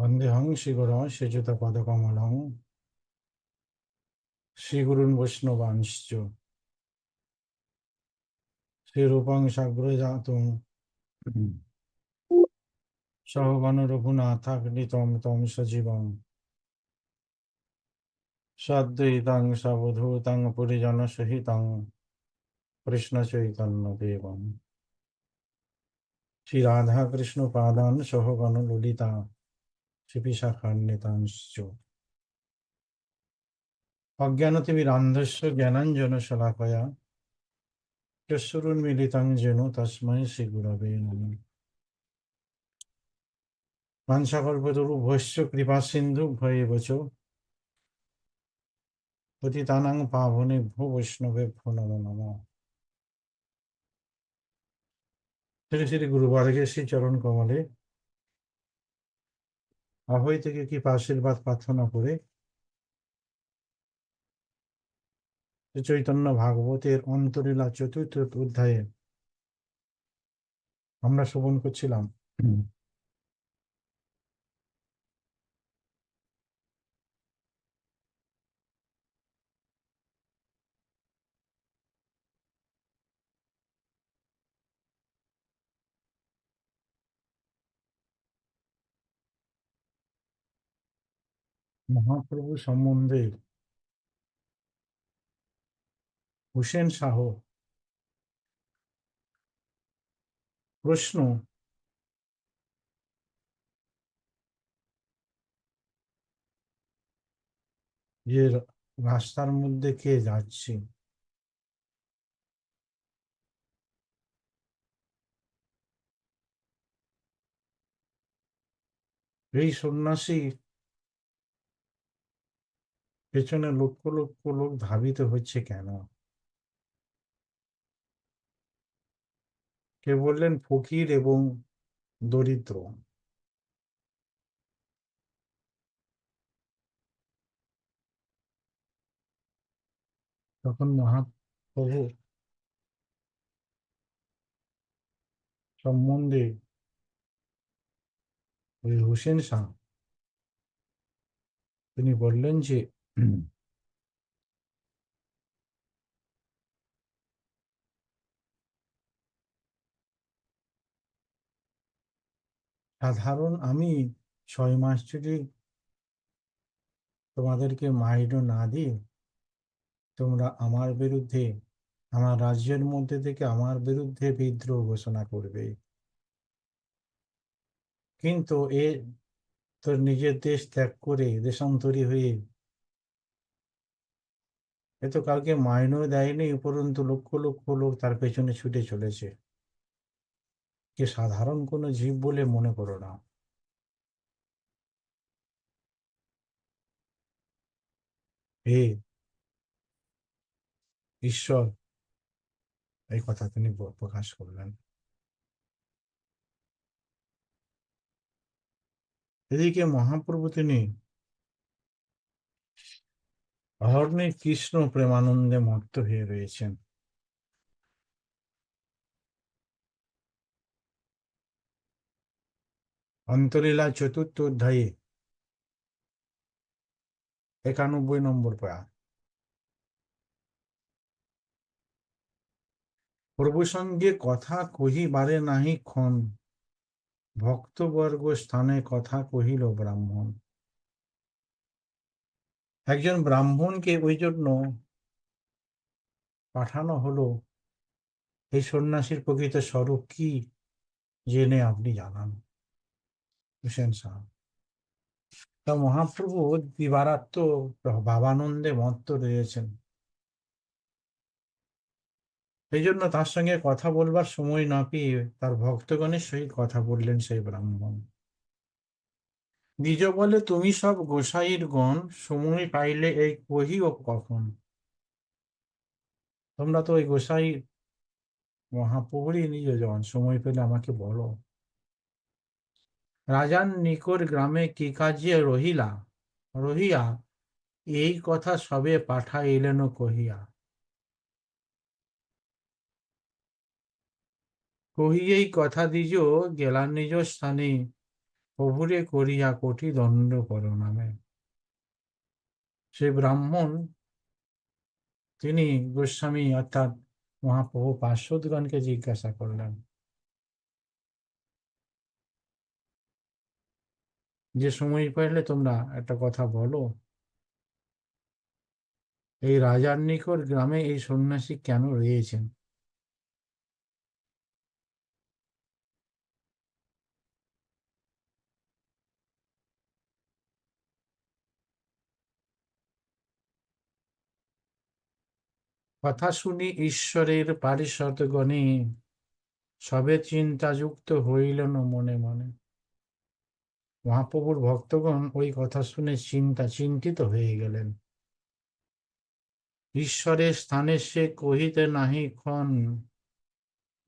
वन्देऽहं श्रीगुरौ श्रीयुतपदकमलं श्रीगुरून् वैष्णवांश्च श्रीरूपं साग्रजातं सहगणरघुनाथाग्नितं तं सजीवं सद्वैतं सवधूतं पुरिजनसहितं कृष्णचैतन्यदेवं ত্রিপিশাখার নেতাংশ অজ্ঞানতিবিরান্ধস্য জ্ঞানাঞ্জন শলাকয়া চুরুন্মিলিতাং যেন তস্মৈ শ্রীগুরবে নম। মানসাকল্পতরুভ্যশ্চ কৃপাসিন্ধুভ্যয়ে বচ। পতিতানাং পাবনেভ্য বৈষ্ণবেভ্য নম নম। শ্রী শ্রী গুরুবার্গের শ্রী চরণ কমলে অভয় থেকে কি আশীর্বাদ প্রার্থনা করে? চৈতন্য ভাগবতের অন্তরীলা চতুর্থ অধ্যায়ে আমরা শ্রবণ করছিলাম। মহাপ্রভু সম্বন্ধে হুসেন শাহ প্রশ্ন যে রাস্তার মধ্যে কে যাচ্ছে? এই সন্ন্যাসী পেছনে লক্ষ লক্ষ লোক ধাবিত হচ্ছে কেন? কে বললেন, ফকির এবং দরিদ্র। তখন মহাপ্রভু সম্বন্ধে ওই হুসেন শাহ, তিনি বললেন যে সাধারণ আমি ছয় মাস যদি তোমাদেরকে মাইনও না দিই, তোমরা আমার বিরুদ্ধে, আমার রাজ্যের মধ্যে থেকে আমার বিরুদ্ধে বিদ্রোহ ঘোষণা করবে। কিন্তু এ তোর নিজের দেশ ত্যাগ করে দেশান্তরী হয়ে এ তো কাউকে মাইনও দেয়নি উপরন্তু লক্ষ লক্ষ লোক তার পেছনে ছুটে চলেছে। কে সাধারণ কোনো জীব বলে মনে করো না। হে ঈশ্বর, এই কথা তিনি প্রকাশ করলেন। এদিকে মহাপ্রভু তিনি অহর্ণে কৃষ্ণ প্রেমানন্দে মত্ত হয়ে রয়েছেন। অন্তলীলা চতুর্থ অধ্যায়ে একানব্বই নম্বর পায়া। প্রভু সঙ্গে কথা কহিবারে নাহি ক্ষণ, ভক্তবর্গ স্থানে কথা কহিল ব্রাহ্মণ। একজন ব্রাহ্মণকে ওই জন্য পাঠানো হলো এই সন্ন্যাসীর প্রকৃত স্বরূপ কি জেনে আপনি জানান। হুসেন শাহ, তা মহাপ্রভু দিবারাত্ম ভাবানন্দে মত্ত রয়েছেন। এই জন্য তার সঙ্গে কথা বলবার সময় না পেয়ে তার ভক্তগণের সহিত কথা বললেন সেই ব্রাহ্মণ। নিজ বলে তুমি সব গোসাইর গণ সময় পাইলে এই কহি ও কখন? তোমরা তো ওই গোসাই মহাপ্রভুরই নিজ জন সময় পেলে আমাকে বলো। রাজার নিকট গ্রামে কি কাজে রহিলা? রহিয়া, এই কথা সবে পাঠাইলেন কহিয়া। কহিয়েই কথা দিজ গেলা নিজ স্থানে। প্রভুরে করিয়া কোটি দণ্ড করো নামে। সে ব্রাহ্মণ, তিনি গোস্বামী অর্থাৎ মহাপ্রভু পার্শ্বদগণকে জিজ্ঞাসা করলেন, যে সময় পাইলে তোমরা একটা কথা বলো, এই রাজার নিকট গ্রামে এই সন্ন্যাসী কেন রয়েছেন? কথা শুনি ঈশ্বরের পারিষদগণে, সবে চিন্তাযুক্ত হইল না মনে মনে। মহাপ্রভুর ভক্তগণ ওই কথা শুনে চিন্তা চিন্তিত হয়ে গেলেন। ঈশ্বরের স্থানে সে কহিতে নাহি ক্ষণ,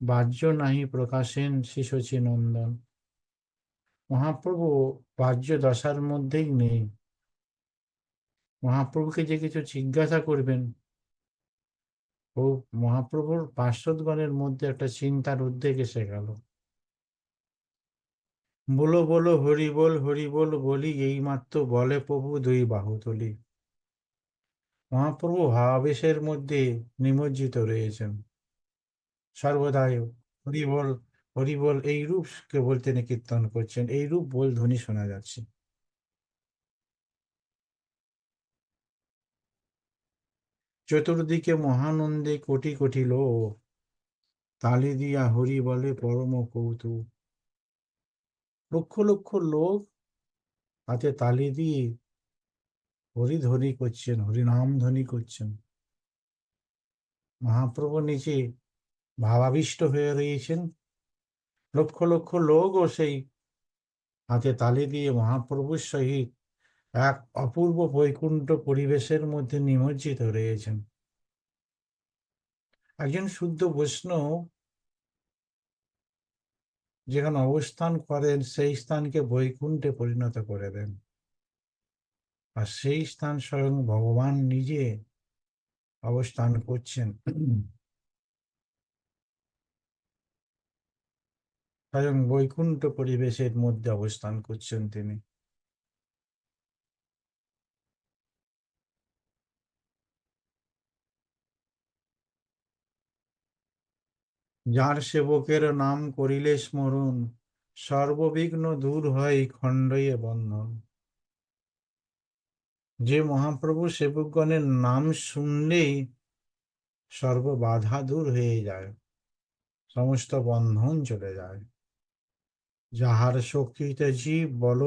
বাহ্য নাহি প্রকাশেন শিশচী নন্দন। মহাপ্রভু বাহ্য দশার মধ্যেই নেই। মহাপ্রভুকে যে কিছু জিজ্ঞাসা করবেন ও মহাপ্রভুর পার্শ্বদগণের মধ্যে একটা চিন্তার উদ্বেগ এসে গেল। বলো বলো, হরি বল হরি বল বলি, এইমাত্র বলে প্রভু দুই বাহু তুলি মহাপ্রভু ভাবাবেশের মধ্যে নিমজ্জিত রয়েছেন। সর্বদাই হরি বল হরি বল এই রূপকে বলতে কীর্তন করছেন এই রূপ বল ধ্বনি শোনা যাচ্ছে। চতুর্দিকে মহানন্দে কোটি কোটি লোক। তালি দিয়া হরি বলে পরম কৌতুক। লক্ষ লক্ষ লোক হাতে তালি দিয়ে হরিধ্বনি করছেন হরিনাম ধ্বনি করছেন। মহাপ্রভু নিচে ভাবাবিষ্ট হয়ে রয়েছেন। লক্ষ লক্ষ লোকও সেই হাতে তালি দিয়ে মহাপ্রভুর সহিত এক অপূর্ব বৈকুণ্ঠ পরিবেশের মধ্যে নিমজ্জিত রয়েছেন। একজন শুদ্ধ বৈষ্ণব যেখানে অবস্থান করেন, সেই স্থানকে বৈকুণ্ঠে পরিণত করে দেন। আর সেই স্থান স্বয়ং ভগবান নিজে অবস্থান করছেন। স্বয়ং বৈকুণ্ঠ পরিবেশের মধ্যে অবস্থান করছেন তিনি। যার সেবকের নাম করিলে স্মরণ, সর্ববিঘ্ন দূর হয় খণ্ডয়ে বন্ধন। যে মহাপ্রভু সেবকগণের নাম শুনলেই সর্ব বাধা দূর হয়ে যায়, সমস্ত বন্ধন চলে যায়। যাহার শক্তিতে জীব বল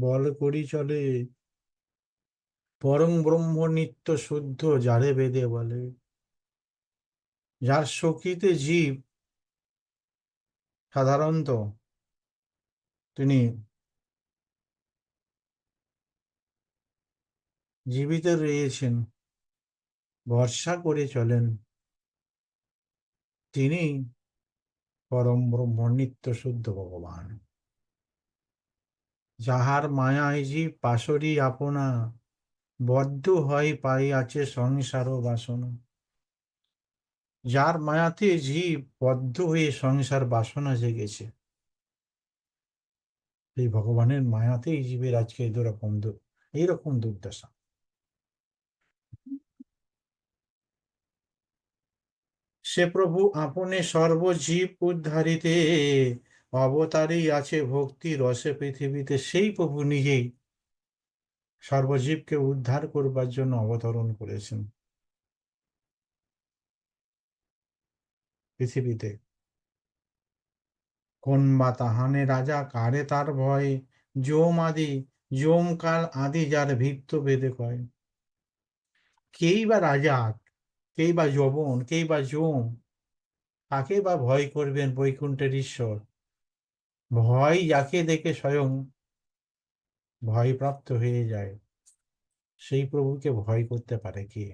বল করি চলে, পরম ব্রহ্ম নিত্য শুদ্ধ যারে বেদে বলে। যার শক্তিতে জীব সাধারণত তিনি জীবিত রয়েছেন, ভরসা করে চলেন। তিনি পরম ব্রহ্ম নিত্য শুদ্ধ ভগবান। যাহার মায়ায় জীব পাশরি আপনা, বদ্ধ হয় পাইয়াছে সংসার বাসনা। যার মায়াতে জীব বদ্ধ হয়ে সংসার বাসনা জেগেছে। এই ভগবানের মায়াতেই জীবের আজকে দুরকম এইরকম দুর্দশা। সে প্রভু আপনি সর্বজীব উদ্ধারিতে অবতারেই আছে ভক্তি রসে পৃথিবীতে, সেই প্রভু নিজেই সর্বজীবকে উদ্ধার করবার জন্য অবতরণ করেছেন। পৃথিবীতে। কোন বা তাহানে রাজা, কারে তার ভয়? জোম আদি জোম কাল আদি যার ভিত্ত বেদে কয়। কেই বা রাজা, কেই বা যবন, কেই বা জোম কাকে বা ভয় করবেন বৈকুণ্ঠের ঈশ্বর? ভয় যাকে দেখে স্বয়ং ভয়প্রাপ্ত হয়ে যায়। সেই প্রভুকে ভয় করতে পারে কে?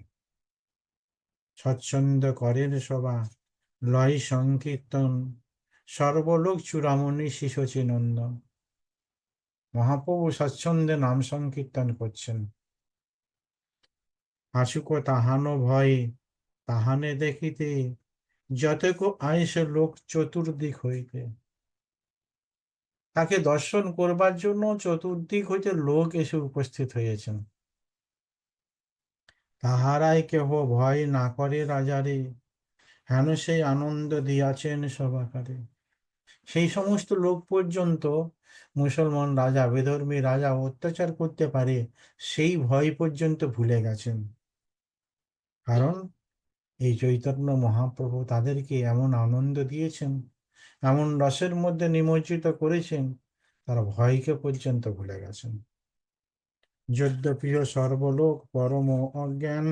স্বচ্ছন্দ করেন সবা লয় সংকীর্তন। সর্বলোক চূড়ামণি শিশচী নন্দন মহাপ্রভু স্বচ্ছন্দে নাম সংকীর্তন করছেন। আসুক তাহানো ভয়, তাহানে দেখিতে যতক আইস লোক চতুর্দিক হইতে। তাকে দর্শন করবার জন্য চতুর্দিক হইতে লোক এসে উপস্থিত হয়েছেন তাহারাই কেহ ভয় না করে রাজারে হেন সেই আনন্দ দিয়াছেন সবাকারে সেই সমস্ত লোক পর্যন্ত মুসলমান রাজা, বেধর্মী রাজা অত্যাচার করতে পারে, সেই ভয় পর্যন্ত ভুলে গেছেন। কারণ এই চৈতন্য মহাপ্রভু তাদেরকে এমন আনন্দ দিয়েছেন, এমন রসের মধ্যে নিমজ্জিত করেছেন, তারা ভয়কে পর্যন্ত ভুলে গেছেন। যদ্যপিও সর্বলোক পরম অজ্ঞান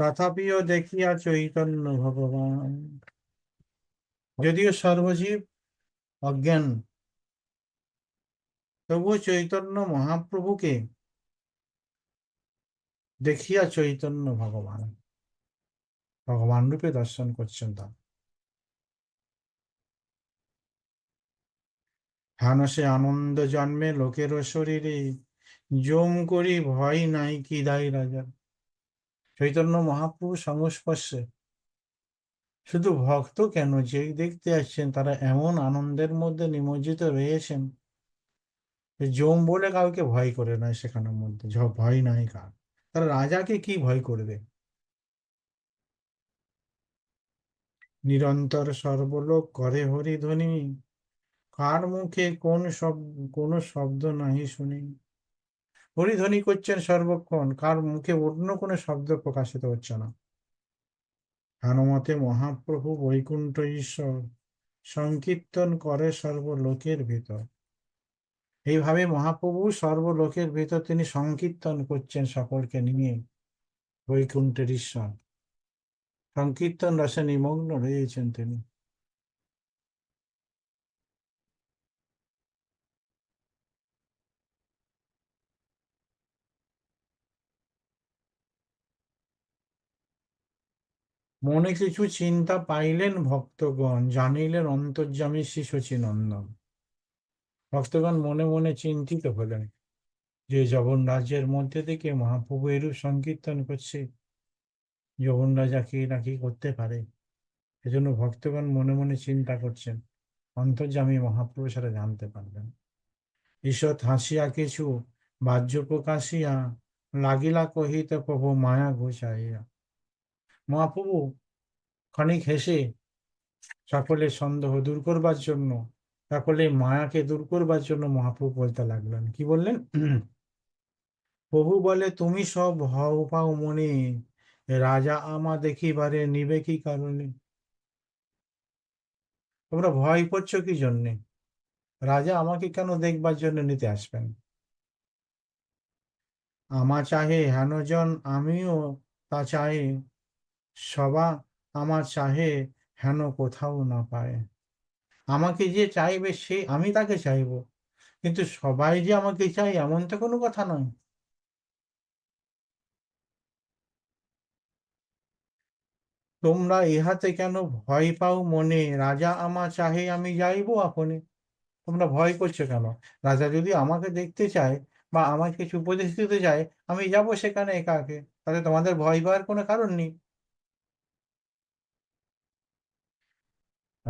তথাপিও দেখিয়া চৈতন্য ভগবান। যদিও সর্বজীব অজ্ঞান, তবুও চৈতন্য মহাপ্রভুকে দেখিয়া চৈতন্য ভগবান ভগবান রূপে দর্শন করছেন তার। হানসে আনন্দ জন্মে লোকের শরীরে জম করি ভয় নাই কি দায় রাজা চৈতন্য মহাপ্রভু সংস্পর্শে। শুধু ভক্ত কেন? যে দেখতে আসছেন, তারা এমন আনন্দের মধ্যে নিমজ্জিত রয়েছেন জম বলে কাউকে ভয় করে না সেখানের মধ্যে ভয় নাই কার। তারা রাজাকে কি ভয় করবে? নিরন্তর সর্বলোক করে হরিধ্বনি। কার মুখে কোন শব্দ কোন শব্দ নাহি শুনি। হরিধ্বনি করছেন সর্বক্ষণ, কার মুখে অন্য কোনো শব্দ প্রকাশিত হচ্ছে না। হানুমতে মহাপ্রভু বৈকুণ্ঠ ঈশ্বর সংকীর্তন করে সর্বলোকের ভিতর। এইভাবে মহাপ্রভু সর্বলোকের ভিতর তিনি সংকীর্তন করছেন সকলকে নিয়ে, বৈকুণ্ঠের ঈশ্বর। সংকীর্তন রসে নিমগ্ন রয়েছেন তিনি। মনে কিছু চিন্তা পাইলেন ভক্তগণ, জানিলেন অন্তর্জামী শ্রী শচীনন্দন ভক্তগণ মনে মনে চিন্তিত হলেন যে জগন রাজ্যের মধ্যে থেকে মহাপ্রভু এরূপ সংকীর্তন করছে। জগন রাজা কি না কি করতে পারে? এজন্য ভক্তগণ মনে মনে চিন্তা করছেন অন্তর্জামী মহাপ্রভু সেটা জানতে পারবেন। ঈষৎ হাসিয়া কিছু বাহ্য প্রকাশিয়া, লাগিলা কহিতে প্রভু মায়া ঘুষাইয়া। মহাপ্রভু খানিক হেসে সকলের সন্দেহ দূর করবার জন্য সকলে মায়াকে দূর করবার জন্য মহাপ্রভু বলতে লাগলেন। কি বললেন? প্রভু বলে, তুমি সব হও পাও মনে, রাজা আমা দেখিবারে নিবে কি কারণে? তোমরা ভয় করছ কি জন্যে? রাজা আমাকে কেন দেখবার জন্য নিতে আসবেন? আমা চাহে হেনজন আমিও তা চাহে সবা আমার চাহে হেন কোথাও না পায়। আমাকে যে চাইবে সে আমি তাকে চাইব। কিন্তু সবাই যে আমাকে চাই এমন তো কোনো কথা নয়। তোমরা ইহাতে কেন ভয় পাও মনে? রাজা আমা চাহে আমি যাইব আপনি। তোমরা ভয় করছ কেন? রাজা যদি আমাকে দেখতে চায় বা আমাকে কিছু উপদেশ দিতে চায়, আমি যাব সেখানে একাকে। তাহলে তোমাদের ভয় পাওয়ার কোনো কারণ নেই।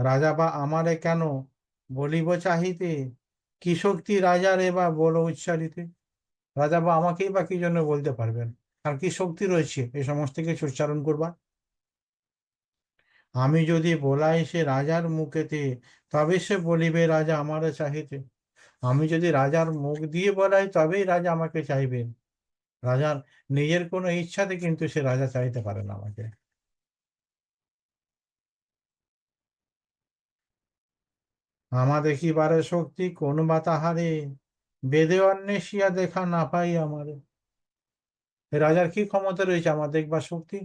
রাজা বা আমারে কেন বলিব চাহিতে? কি শক্তি রাজারে বা বলো উচ্চারিতে? রাজা বা আমাকেই বা কি জন্য বলতে পারবেন? আর কি শক্তি রয়েছে? এই সমস্ত কিছু উচ্চারণ করবার আমি যদি বলাই সে রাজার মুখেতে, তবে সে বলিবে, রাজা আমারে চাহিতে। আমি যদি রাজার মুখ দিয়ে বলাই, তবেই রাজা আমাকে চাইবেন রাজার নিজের কোনো ইচ্ছাতে কিন্তু সে রাজা চাইতে পারে না আমাকে। আমা দেখিবারে শক্তি? কোন বা তাহারে বেদে অন্বেষিয়া দেখা না পাই আমারে। রাজার কি ক্ষমতা রয়েছে আমার দেখবার শক্তি?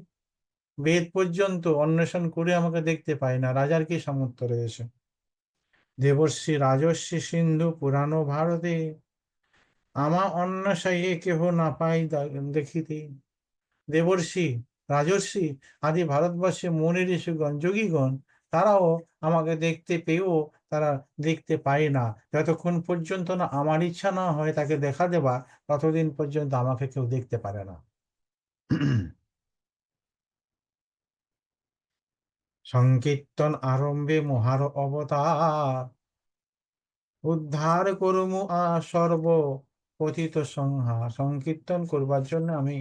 বেদ পর্যন্ত অন্বেষণ করে আমাকে দেখতে পায় না। রাজার কি সামর্থ্য রয়েছে? দেবর্ষি রাজস্বী সিন্ধু পুরানো ভারতে আমা অন্বেষাইয়ে কেহ না পাই দেখিতে। দেবর্ষী, রাজর্ষি আদি ভারতবর্ষে মনে ঋষিগণ, যোগীগণ, তারাও আমাকে দেখতে পেয়েও তারা দেখতে পায় না। যতক্ষণ পর্যন্ত না আমার ইচ্ছা না হয় তাকে দেখা দেবা ততদিন পর্যন্ত আমাকে কেউ দেখতে পারে না। সংকীর্তন আরম্ভে মহার অবতার, উদ্ধার করমু আ সর্ব পতিত সংহার সংকীর্তন করবার জন্য আমি,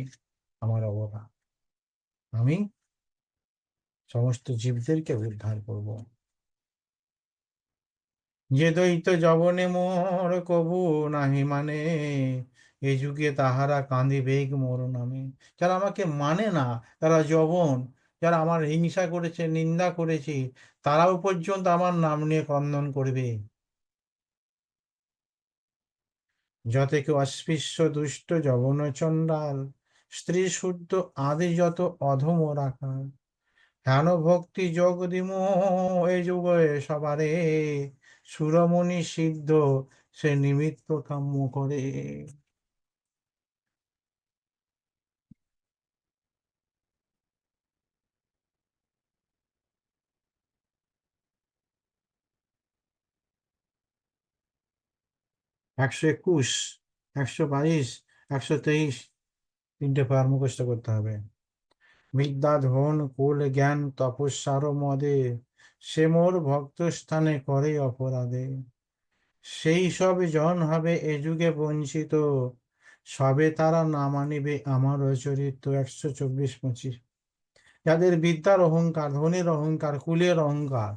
আমার অবদান আমি সমস্ত জীবদেরকে উদ্ধার করব। যে দৈত জবনে মোর কবু নাহি মানে এ যুগে তাহারা কাঁদিবেগ মোর নামে। যারা আমাকে মানে না, তারা জবন যারা আমার হিংসা করেছে, নিন্দা করেছে, তারাও পর্যন্ত আমার নাম নিয়ে ক্রন্দন করবে। যতে কেউ অস্পৃশ্য, দুষ্ট জবন চণ্ডাল, স্ত্রী শুদ্ধ, আদি যত অধম রাখাল হেন ভক্তি যোগ দিম এ যুগে সবারে। সুরমণি সিদ্ধ, সে নিমিত্ত কাম্য করে। একশো একুশ, একশো বাইশ, একশো তেইশ, তিনটে পার মুখস্থ করতে হবে। বিদ্যা, ধন, কুল, জ্ঞান তপস্যার মদে সে মোর ভক্ত স্থানে করে অপরাধে। সেই সব জন হবে এ যুগে বঞ্চিত। সবে তারা না মানিবে আমার চরিত্র একশো চব্বিশ পঁচিশ। যাদের বিদ্যার অহংকার, ধনের অহংকার, কুলের অহংকার,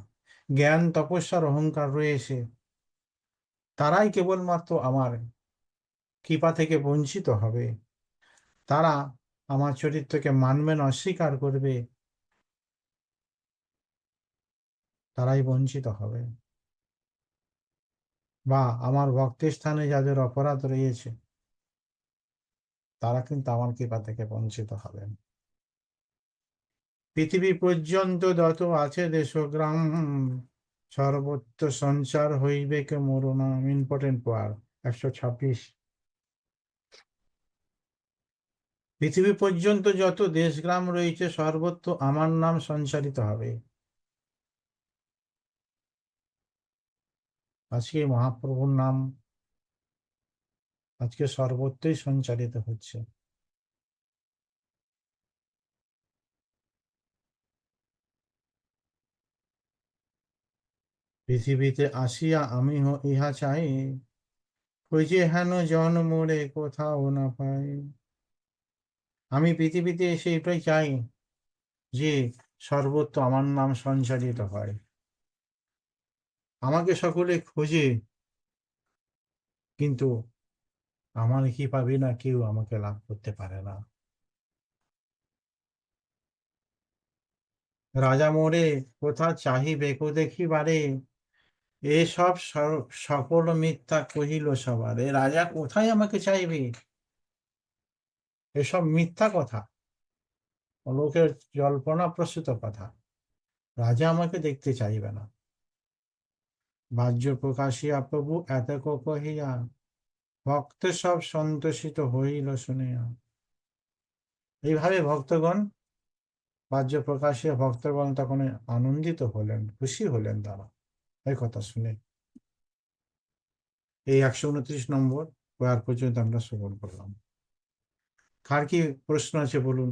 জ্ঞান, তপস্যার অহংকার রয়েছে, তারাই কেবলমাত্র আমার কৃপা থেকে বঞ্চিত হবে। তারা আমার চরিত্রকে মানবে না, অস্বীকার করবে। তারাই বঞ্চিত হবে। বা আমার ভক্তের স্থানে যাদের অপরাধ রয়েছে, তারা কিন্তু আমার কৃপা থেকে বঞ্চিত হবেন। পৃথিবী পর্যন্ত যত আছে দেশগ্রাম, সর্বত্র সঞ্চার হইবে কে মোর নাম ইম্পর্টেন্ট পার একশো ছাব্বিশ। পৃথিবী পর্যন্ত যত দেশগ্রাম রয়েছে, সর্বত্র আমার নাম সঞ্চারিত হবে। আজকে মহাপ্রভুর নাম আজকে সর্বত্রই সঞ্চারিত হচ্ছে। পৃথিবীতে আসিয়া আমি ইহা চাই, খুঁজে হেন জন মোরে কোথাও না পাই। আমি পৃথিবীতে এসে এটাই চাই যে সর্বত্র আমার নাম সঞ্চারিত হয়। আমাকে সকলে খোঁজে। কিন্তু আমার কি পাবি না কেউ আমাকে লাভ করতে পারে না। রাজা মোরে, কোথা চাহিবে কো দেখিবারে এসব সকল মিথ্যা কহিল সবারে। রাজা কোথায় আমাকে চাইবে? এসব মিথ্যা কথা লোকের জল্পনা প্রসূত কথা। রাজা আমাকে দেখতে চাইবে না। বাহ্য প্রকাশিয়া প্রভু এত কহিয়া ভক্ত সব সন্তোষিত হইল শুনিয়া। এইভাবে ভক্তগণ বাহ্য প্রকাশিয়া ভক্তগণ তখন আনন্দিত হলেন, খুশি হলেন তারা। এই কথা শুনে। এই একশো উনত্রিশ নম্বর পর্যন্ত আমরা শ্রবণ করলাম। কার কি প্রশ্ন আছে বলুন?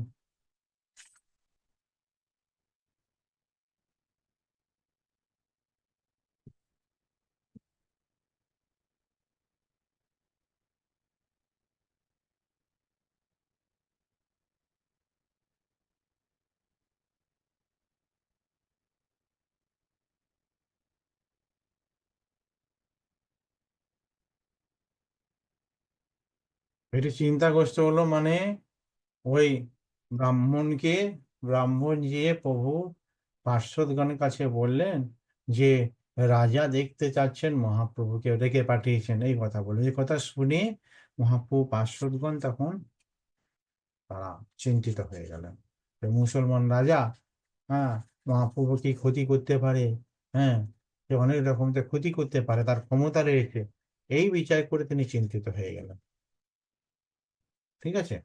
এটি চিন্তাগ্রস্ত হলো মানে ওই ব্রাহ্মণকে, ব্রাহ্মণ যে প্রভু পার্শ্বদগণের কাছে বললেন যে রাজা দেখতে চাচ্ছেন মহাপ্রভুকে ডেকে পাঠিয়েছেন, এই কথা বলে এই কথা শুনে মহাপ্রভু পার্শ্বদগণ তখন তারা চিন্তিত হয়ে গেলেন মুসলমান রাজা হ্যাঁ মহাপ্রভু কি ক্ষতি করতে পারে? হ্যাঁ যে অনেক রকম ক্ষতি করতে পারে, তার ক্ষমতা রয়েছে। এই বিচার করে তিনি চিন্তিত হয়ে গেলেন। ঠিক আছে?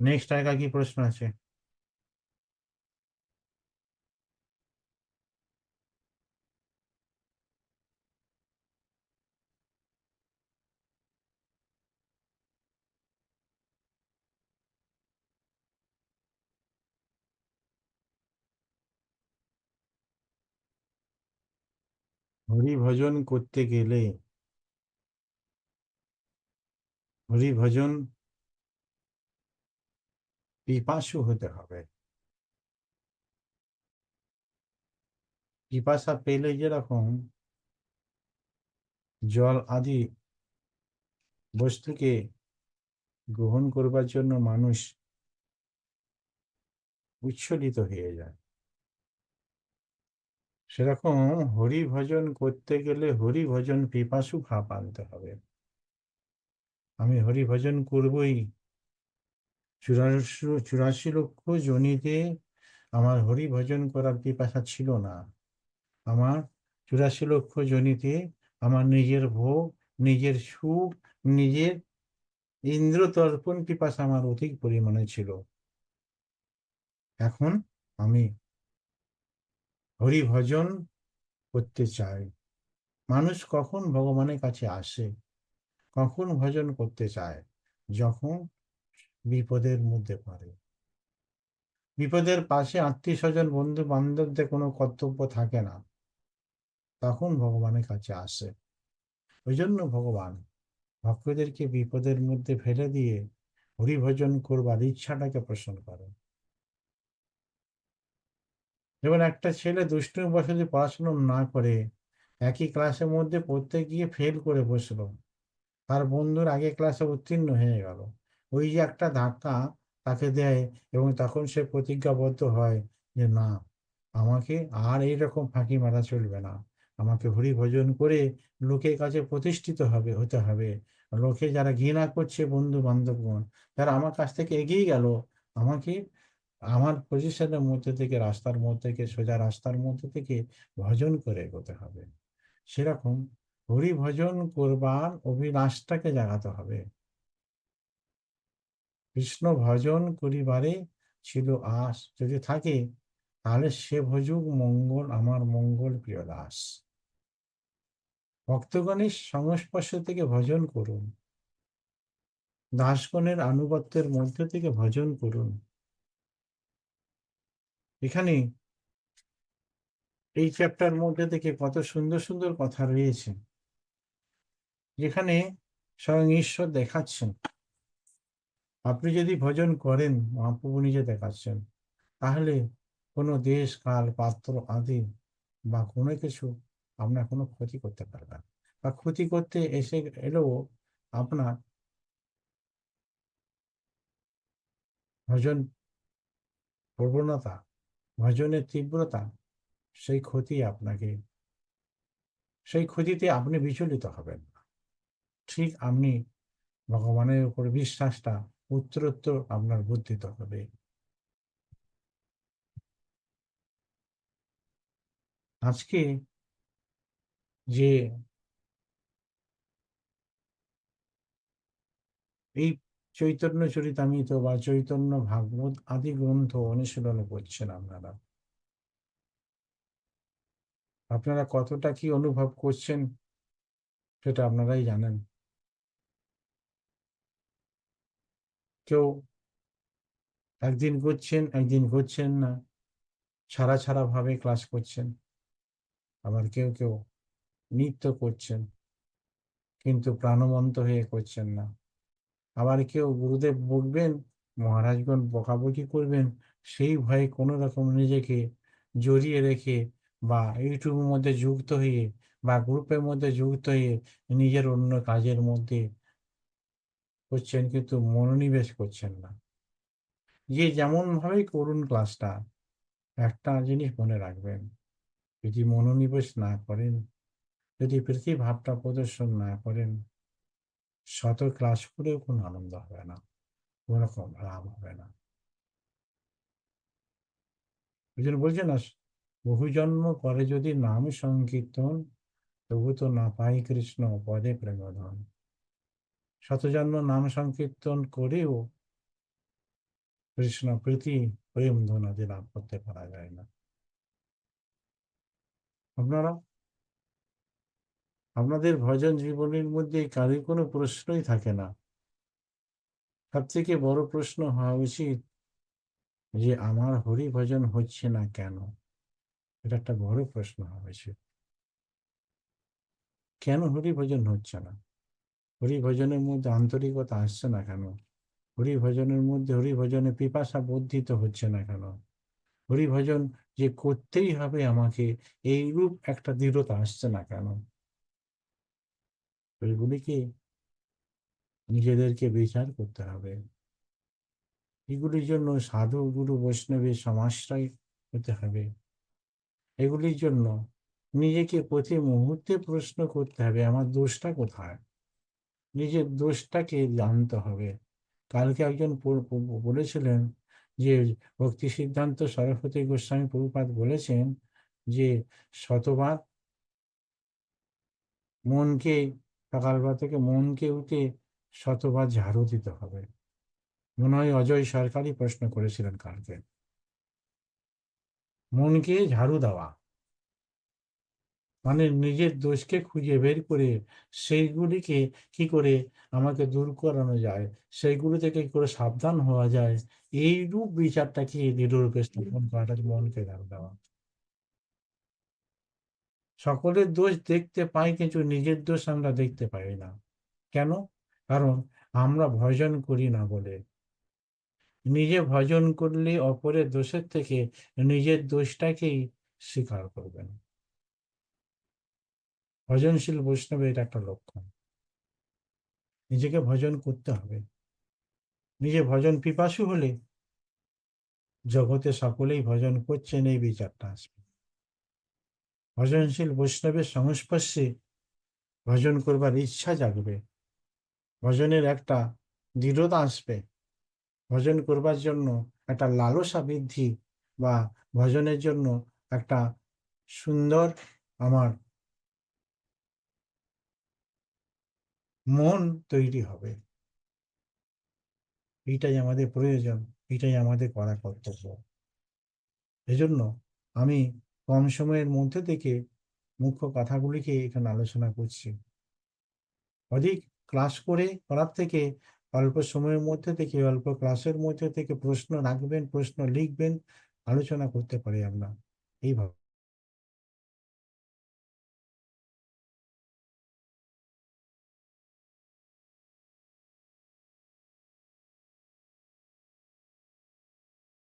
নেক্সট আগে কি প্রশ্ন আছে? হরি ভজন করতে গেলে হরি ভজন পিপাসু হতে হবে। পিপাসা পেলে যেরকম জল আদি বস্তুকে গ্রহণ করবার জন্য মানুষ উচ্ছলিত হয়ে যায়। সেরকম হরি ভজন করতে গেলে হরি ভজন পিপাসু ভাব আনতে হবে। আমি হরি ভজন করবই। চুরাশি চুরাশি লক্ষ জনিতে আমার হরি ভজন করার পিপাসা ছিল না। আমার চুরাশি লক্ষ জনিতে আমার নিজের ভোগ, নিজের সুখ, নিজের ইন্দ্র তর্পণ পিপাসা আমার অধিক পরিমাণে ছিল। এখন আমি হরি ভজন করতে চায়। মানুষ কখন ভগবানের কাছে আসে? কখন ভজন করতে চায়? যখন বিপদের মধ্যে পড়ে। বিপদের পাশে আত্মীয় স্বজন বন্ধু বান্ধবদের কোনো কর্তব্য থাকে না। তখন ভগবানের কাছে আসে। ওই জন্য ভগবান ভক্তদেরকে বিপদের মধ্যে ফেলে দিয়ে হরিভজন করবার ইচ্ছাটাকে পোষণ করে যেমন একটা ছেলে দুষ্টুমি বসে পড়াশোনা না করে, একই ক্লাসের মধ্যে পড়তে গিয়ে ফেল করে বসল, তার বন্ধুর আগে ক্লাসে উত্তীর্ণ হয়ে গেল। ওই যে একটা ধাক্কা তাকে দেয় এবং তখন সে প্রতিজ্ঞাবদ্ধ হয় যে, না, আমাকে আর এইরকম ফাঁকি মারা চলবে না। আমাকে হরি ভজন করে লোকের কাছে প্রতিষ্ঠিত হবে, হতে হবে। লোকে যারা ঘৃণা করছে বন্ধু বান্ধবগণ যারা আমার কাছ থেকে এগিয়ে গেল, আমাকে আমার পজিশনের মধ্যে থেকে, রাস্তার মধ্যে থেকে, সোজা রাস্তার মধ্যে থেকে ভজন করে এগোতে হবে। সেরকম হরি ভজন করবার অভিলাষটাকে জাগাতে হবে। কৃষ্ণ ভজন করিবারে ছিল আস যদি থাকে, তাহলে সে ভজুক মঙ্গল, আমার মঙ্গল প্রিয় দাস। ভক্তগণের সংস্পর্শ থেকে ভজন করুন। দাসগণের আনুগত্যের মধ্যে থেকে ভজন করুন। এখানে এই চ্যাপ্টার মধ্যে থেকে কত সুন্দর সুন্দর কথা রয়েছে। যেখানে স্বয়ং ঈশ্বর দেখাচ্ছেন। আপনি যদি ভজন করেন, মহাপ্রভু নিজে দেখাচ্ছেন, তাহলে কোনো দেশ, কাল, পাত্র, আদি বা কোনো কিছু আপনার কোনো ক্ষতি করতে পারবে না। বা ক্ষতি করতে এসে এলেও আপনার ভজন প্রবণতা ভজনের তীব্রতা, সেই ক্ষতি আপনাকে, সেই ক্ষতিতে আপনি বিচলিত হবেন না। ঠিক আপনি ভগবানের উপর বিশ্বাসটা উত্তরোত্তর আপনার বুদ্ধিত হবে। আজকে যে এই চৈতন্য চরিতামিত বা চৈতন্য ভাগবত আদি গ্রন্থ অনুশীলনে করছেন আপনারা। আপনারা কতটা কি অনুভব করছেন সেটা আপনারাই জানেন। কেউ একদিন করছেন একদিন করছেন না ছাড়া ছাড়া ভাবে ক্লাস করছেন, আবার কেউ কেউ নৃত্য করছেন, কিন্তু প্রাণবন্ত হয়ে করছেন না। আবার কেউ গুরুদেব বকবেন, মহারাজগণ বকাবকি করবেন, সেই ভয়ে কোনো রকম নিজেকে জড়িয়ে রেখে বা ইউটিউবের মধ্যে যুক্ত হয়ে বা গ্রুপের মধ্যে যুক্ত হয়ে নিজের অন্য কাজের মধ্যে করছেন কিন্তু মনোনিবেশ করছেন না। যে যেমন ভাবেই করুন ক্লাসটা একটা জিনিস মনে রাখবেন, যদি মনোনিবেশ না করেন, যদি প্রীতি ভাবটা প্রদর্শন না করেন শত ক্লাস করেও কোনো আনন্দ হবে না, কোনো রকম লাভ হবে না। ওই বলছে না, বহু জন্ম করে যদি নাম সংকীর্তন, তবু তো না পাই কৃষ্ণ পদে প্রেমধন শতজন্ম নাম সংকীর্তন করেও কৃষ্ণ প্রীতি প্রেম ধনাদি লাভ করতে পারা যায় না। আপনারা? আপনাদের ভজন জীবনের মধ্যে কারোর কোনো প্রশ্নই থাকে না। সব থেকে বড় প্রশ্ন হওয়া উচিত যে, আমার হরি ভজন হচ্ছে না কেন? এটা একটা বড় প্রশ্ন হওয়া উচিত। কেন হরি ভজন হচ্ছে না? হরি ভজনের মধ্যে আন্তরিকতা আসছে না কেন? হরি ভজনের মধ্যে হরি ভজনে পিপাসা বর্ধিত হচ্ছে না কেন? হরি ভজন যে করতেই হবে আমাকে, এইরূপ একটা দৃঢ়তা আসছে না কেন? এগুলিকে নিজেদেরকে বিচার করতে হবে। এগুলির জন্য সাধু, গুরু বৈষ্ণবের সমাশ্রয় হতে হবে। এগুলির জন্য নিজেকে প্রতি মুহূর্তে প্রশ্ন করতে হবে, আমার দোষটা কোথায়? নিজের দোষটাকে জানতে হবে। কালকে একজন বলেছিলেন যে, ভক্তি সিদ্ধান্ত সরস্বতী গোস্বামী প্রভুপাত বলেছেন যে শতবার মনকে সকালবেলা থেকে মনকে উঠে শতবার ঝাড়ু দিতে হবে। মনে হয় অজয় সরকারই প্রশ্ন করেছিলেন কালকে। মনকে ঝাড়ু দেওয়া। মানে নিজের দোষকে খুঁজে বের করে সেইগুলিকে কি করে আমাকে দূর করানো যায়, সেইগুলো থেকে কি করে সাবধান হওয়া যায়, এইরূপ বিচারটাকে দৃঢ়রূপে স্থাপন করাটা মনকে ঝাড়ু দেওয়া। সকলের দোষ দেখতে পাই, কিন্তু নিজের দোষ আমরা দেখতে পাই না। কেন? কারণ আমরা ভজন করি না বলে। নিজে ভজন করলে অপরের দোষের থেকে নিজের দোষটাকেই স্বীকার করবেন। ভজনশীল বৈষ্ণবের এটা একটা লক্ষণ। নিজেকে ভজন করতে হবে। নিজে ভজন পিপাসু হলে জগতে সকলেই ভজন করছেন, এই বিচারটা আসবে। ভজনশীল বৈষ্ণবের সংস্পর্শে ভজন করবার ইচ্ছা জাগবে। ভজনের একটা দৃঢ়তা আসবে। ভজন করবার জন্য একটা লালসা বৃদ্ধি বা ভজনের জন্য একটা সুন্দর আমার মন তৈরি হবে। এইটাই আমাদের প্রয়োজন এটাই আমাদের করা কর্তব্য। এজন্য আমি কম সময়ের মধ্যে থেকে মুখ্য কথাগুলিকে এখানে আলোচনা করছি। অধিক ক্লাস করে করার থেকে অল্প সময়ের মধ্যে থেকে, অল্প ক্লাসের মধ্যে থেকে প্রশ্ন রাখবেন, প্রশ্ন লিখবেন, আলোচনা করতে পারি আমরা। এইভাবে।